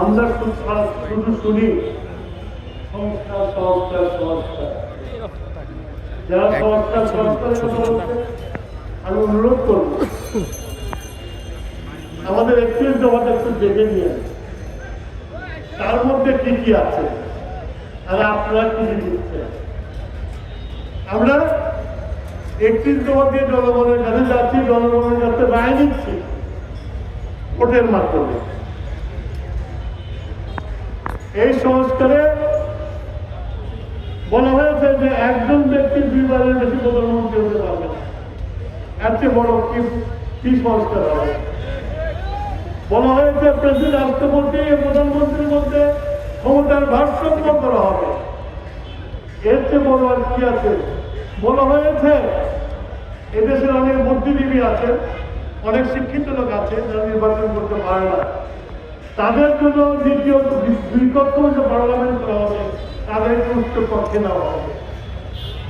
আমরা শুধু শুনি। সংস্কার সংস্কার সংস্কার। যারা সংস্কার সংস্কারের কথা বলছে আমি অনুরোধ করব আমাদের একত্রিশ দফাটা একটু দেখে নিয়ে তার মধ্যে কি কি আছে? আর আপনারা কি কি দিচ্ছেন আমরা একত্রিশ দফা দিয়ে জনগণের কাছে যাচ্ছি জনগণের কাছে রায় নিচ্ছি ভোটের মাধ্যমে। এই সংস্কারে বলা হয়েছে যে একজন ব্যক্তি দুইবারের বেশি প্রধানমন্ত্রী হতে পারবে না। চেয়ে বড় কি কি সংস্কার হবে? বলা হয়েছে প্রেসিডেন্ট, রাষ্ট্রপতি, প্রধানমন্ত্রীর মধ্যে ক্ষমতার ভারসাম্য করা হবে। এর চেয়ে বড় আর কি আছে? বলা হয়েছে এদেশের অনেক বুদ্ধিজীবী আছে অনেক শিক্ষিত লোক আছে যারা নির্বাচন করতে পারে না। তাদের জন্য দ্বিতীয় কক্ষ যে পার্লামেন্ট করা হবে, তাদের উচ্চ পক্ষে নেওয়া হবে।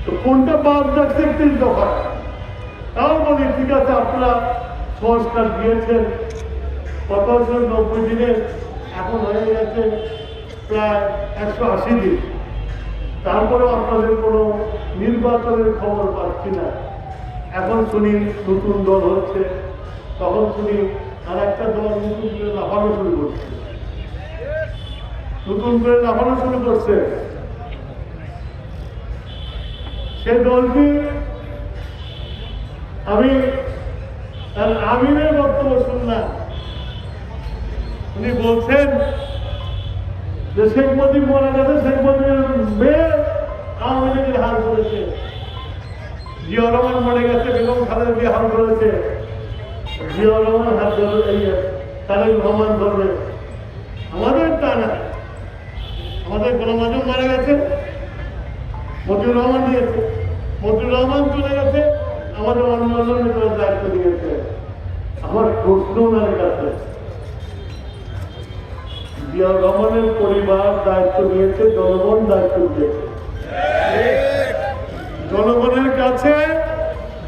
তো কোনটা বাদ রাখছে একত্রিশ দফা তাও বলি ঠিক আছে, আপনারা সংস্কার দিয়েছেন কত বছর নব্বই দিনে এখন হয়ে গেছে প্রায় একশো আশি দিন। তারপরেও আপনাদের কোনো নির্বাচনের খবর পাচ্ছি না। এখন শুনি নতুন দল হচ্ছে, তখন শুনি আর একটা দল নতুন করে লাফানো শুরু করছে। নতুন করে লাফানো শুরু করছে। সে দলটি আমি, তার আমিনের বক্তব্য শুনলাম। উনি বলছেন যে শেখ মুজিব মারা গেছে, শেখ মুজিবের মেয়ে আওয়ামী লীগের হার করেছে জিয়া রহমান মরে গেছে, বেগম খালেদা জিয়া হার করেছে জিয়া রহমান হাত ধরে তারেক রহমান ধরবে আমাদের তা না। আমাদের গণমাধ্যম মারা গেছে। মতিউর রহমান দিয়েছে। মতিউর রহমান চলে গেছে। আমাদের অন্য অন্য নেতারা দায়িত্ব দিয়েছে। আমার প্রশ্ন ওনার কাছে। জিয়া রহমানের পরিবার দায়িত্ব নিয়েছে জনগণ দায়িত্ব দিয়েছে জনগণের কাছে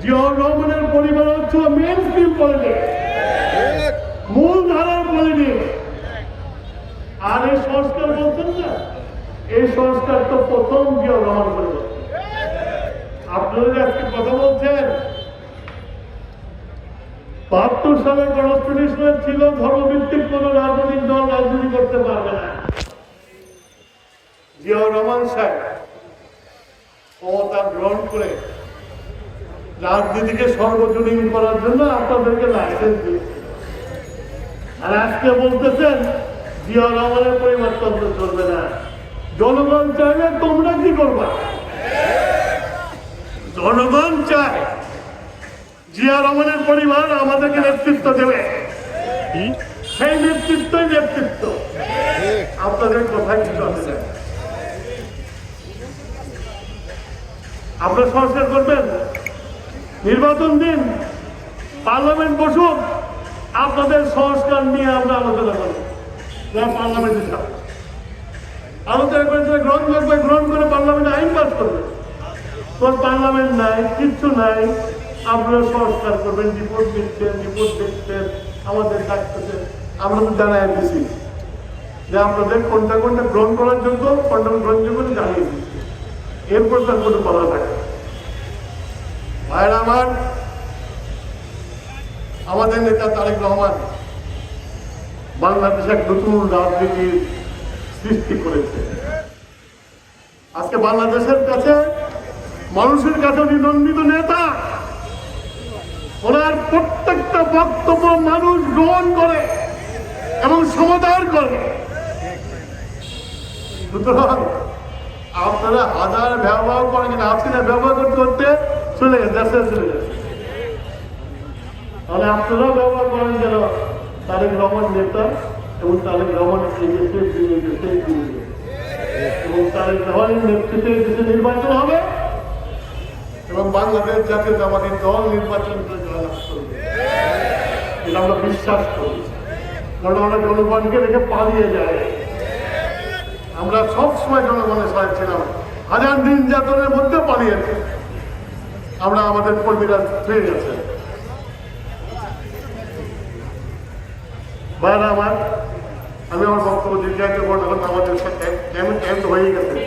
জিয়াউর রহমানের পরিবার হচ্ছে মেন স্ট্রিম মূল ধারার পলিটিক্স আর এই সংস্কার বলছেন না? এই সংস্কার তো প্রথম জিয়াউর রহমান করেছে আপনারা আজকে কথা বলছেন, বাহাত্তর সালে কনস্টিটিউশনে ছিল, ধর্মভিত্তিক কোন রাজনৈতিক দল রাজনীতি করতে পারবে না। জিয়াউর রহমান সাহেব ক্ষমতা গ্রহণ করে রাজনীতিকে সর্বজনীন করার জন্য আপনাদেরকে লাইসেন্স দিয়েছে। আর আজকে বলতেছেন জিয়া রহমানের পরিবর্তন চলবে না। জনগণ চাইলে তোমরা কি করবা? জনগণ চায় জিয়া রহমানের পরিবার আমাদেরকে নেতৃত্ব দেবে। সেই নেতৃত্বই নেতৃত্ব। আপনাদের কথাই কিছু আছে। আপনারা সংস্কার করবেন? নির্বাচন দিন, পার্লামেন্ট বসুন, আপনাদের সংস্কার নিয়ে আমরা আলোচনা করব। যারা পার্লামেন্টে যাব আলোচনা করে যারা গ্রহণ করবে, গ্রহণ করে পার্লামেন্টে আইন পাস করবে। তোর পার্লামেন্ট নাই, কিচ্ছু নাই, আপনারা সংস্কার করবেন, রিপোর্ট দিচ্ছেন, রিপোর্ট দেখছেন, আমাদের ডাকতেছে আমরা তো জানাই দিছি যে আপনাদের কোনটা কোনটা গ্রহণ করার যোগ্য, কোনটা গ্রহণযোগ্য জানিয়ে দিচ্ছি। এরপর তার কোনো বলা থাকে ভাইয়ের আমার আমাদের নেতা তারেক রহমান বাংলাদেশে এক নতুন রাজনীতির সৃষ্টি করেছে। আজকে বাংলাদেশের কাছে, মানুষের কাছে উনি নন্দিত নেতা, ওনার প্রত্যেকটা বক্তব্য মানুষ গ্রহণ করে এবং সমাধান করে। সুতরাং আপনারা হাজার ব্যবহার করেন আজকে ব্যবহার করতে করতে চলে গেছে চলে গেছে। তাহলে আপনারাও ব্যবহার করেন যেন তারেক রহমান নেতা এবং তারেক রহমান এবং তারেক রহমানের নেতৃত্বে দেশে নির্বাচন হবে এবং বাংলাদেশ জাতীয় জামাতের দল নির্বাচন করে এটা আমরা বিশ্বাস করি। কারণ আমরা জনগণকে রেখে পালিয়ে যায় আমরা সবসময় জনগণের সাথে ছিলাম। হাজার দিন যাতনের মধ্যে পালিয়েছে। আমরা আমাদের কর্মীরা পেয়ে গেছে। আমার, আমি আমার বক্তব্য দীর্ঘায়িত করতে আমাদের সাথে হয়ে গেছে।